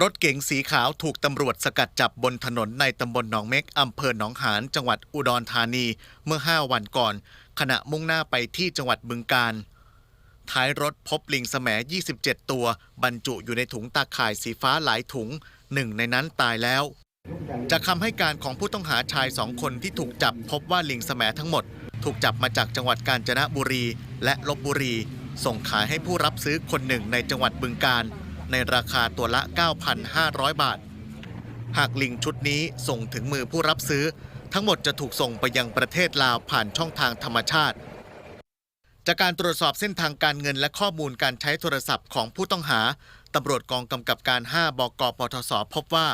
รถเก๋งสีขาวถูกตำรวจสกัดจับบนถนนในตำบลหนองเม็กอำเภอหนองหานจังหวัดอุดรธานีเมื่อ 5 วันก่อน ขณะมุ่งหน้าไปที่จังหวัดบึงกาฬท้ายรถพบลิงแสม 27 ตัว บรรจุอยู่ในถุงตาข่ายสีฟ้าหลายถุงหนึ่งในนั้นตายแล้ว จากคำให้การของผู้ต้องหาชายสองคนที่ถูกจับพบว่าลิงแสมทั้งหมด ถูกจับมาจากจังหวัดกาญจนบุรี และลบบุรี ส่งขายให้ผู้รับซื้อคนหนึ่งในจังหวัดบึงกาฬ ในราคาตัวละ 9,500 บาท หากลิงชุดนี้ส่งถึงมือผู้รับซื้อ ทั้งหมดจะถูกส่งไปยังประเทศลาวผ่านช่องทางธรรมชาติ จากการตรวจสอบเส้นทางการเงินและข้อมูลการใช้โทรศัพท์ของผู้ต้องหาตำรวจกองกำกับการ 5 บกปทศพบว่า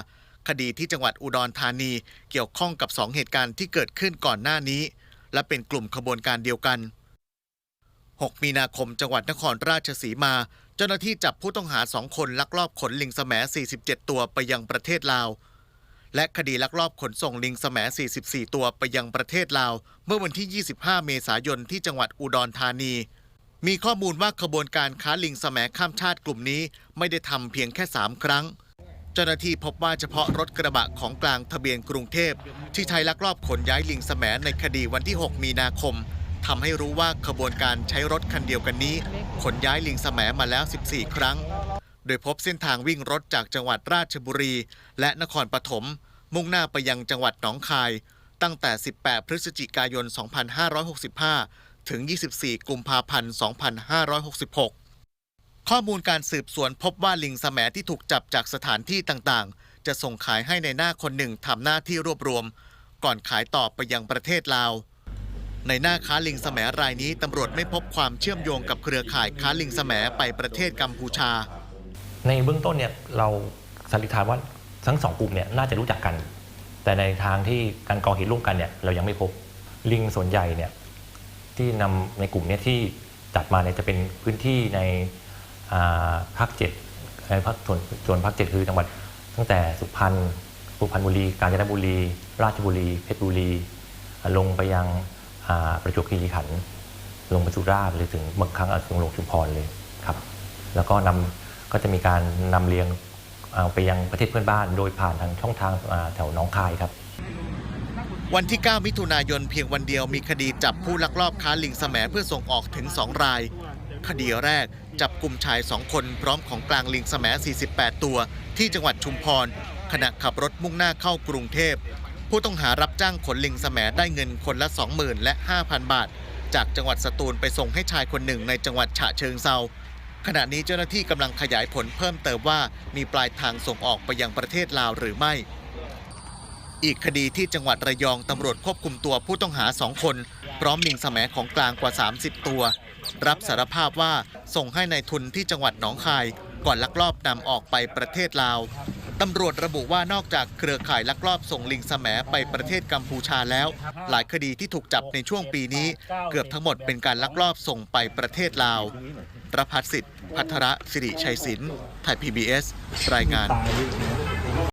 คดีที่จังหวัดอุดรธานีเกี่ยวข้องกับ 2 เหตุการณ์ที่เกิดขึ้นก่อนหน้านี้ และเป็นกลุ่มขบวนการเดียวกัน 6 มีนาคมจังหวัดนครราชสีมา เจ้าหน้าที่จับผู้ต้องหา2คนลักลอบขนลิงแสม47 ตัวไปยังประเทศลาว และคดีลักลอบขนส่งลิงแสม44 ตัวไปยังประเทศลาว เมื่อวันที่ 25 เมษายนที่จังหวัดอุดรธานี มีข้อมูลว่าขบวนการค้าลิงแสมข้ามชาติกลุ่มนี้ไม่ได้ทำเพียงแค่ 3 ครั้งเจ้าหน้าที่พบว่าเฉพาะรถกระบะของกลางทะเบียนกรุงเทพ ที่ใช้ลักลอบขนย้ายลิงแสมในคดีวันที่ 6 มีนาคม ทำให้รู้ว่าขบวนการใช้รถคันเดียวกันนี้ ขนย้ายลิงแสมมาแล้ว 14 ครั้ง โดยพบเส้นทางวิ่งรถจากจังหวัดราชบุรี และนครปฐมมุ่งหน้าไปยังจังหวัดหนองคาย ตั้งแต่ 18 พฤศจิกายน 2565 ถึง 24 กุมภาพันธ์ 2566ข้อมูลการสืบสวนพบว่าลิงแสมที่ถูกจับจากสถานที่ต่างๆ จะส่งขายให้ในหน้าคนหนึ่งทำหน้าที่รวบรวม ก่อนขายต่อไปยังประเทศลาว ในหน้าค้าลิงแสมรายนี้ตำรวจไม่พบความเชื่อมโยงกับเครือข่ายค้าลิงแสมไปประเทศกัมพูชา ในเบื้องต้นเนี่ยเราสันนิษฐานว่าทั้งสองกลุ่มเนี่ยน่าจะรู้จักกัน แต่ในทางที่การก่อเหตุร่วมกันเนี่ยเรายังไม่พบลิงส่วนใหญ่เนี่ยที่นำในกลุ่มเนี้ที่จัดมาเนี่ยจะเป็นพื้นที่ในภาคเจ็ดในภาคส่วนส่วนภาคเจ็ดคือจังหวัดตั้งแต่สุพรรณสุพรรณบุรี กาญจนบุรี ราชบุรี เพชรบุรี ลงไปยัง ประจวบคีรีขันธ์ลงไปสุราษฎร์หรือถึงบางครั้งอาจจะลงชุมพรเลยครับ แล้วก็นำก็จะมีการนำเลียงเอาไปยังประเทศเพื่อนบ้านโดยผ่านทางช่องทางแถวหนองคายครับ วันที่ 9 มิถุนายนเพียงวันเดียวมีคดีจับผู้ลักลอบค้าลิงแสมเพื่อส่งออกถึง 2 ราย คดีแรกจับกลุ่มชาย 2 คนพร้อมของกลางลิงแสม48 ตัว ที่จังหวัดชุมพรขณะขับรถมุ่งหน้าเข้ากรุงเทพ ผู้ต้องหารับจ้างขนลิงแสมได้เงินคนละ 20,000 และ 5,000 บาท จากจังหวัดสตูลไปส่งให้ชายคนหนึ่งในจังหวัดฉะเชิงเซาขณะนี้เจ้าหน้าที่กำลังขยายผลเพิ่มเติมว่ามีปลายทางส่งออกไปยังประเทศลาวหรือไม่ อีกคดีที่จังหวัดระยองตำรวจควบคุมตัวผู้ต้องหาสองคน พร้อมลิงแสมของกลางกว่า 30 ตัว รับสารภาพว่าส่งให้ในายทุนที่จังหวัดหนองคาย ก่อนลักลอบนำออกไปประเทศลาว ตำรวจระบุว่านอกจากเครือข่ายลักลอบส่งลิงแสมไปประเทศกัมพูชาแล้ว หลายคดีที่ถูกจับในช่วงปีนี้ เกือบทั้งหมดเป็นการลักลอบส่งไปประเทศลาวรพัฒสิทธิ์ พัทระสิริชัยศิลป์ไทย PBS รายงาน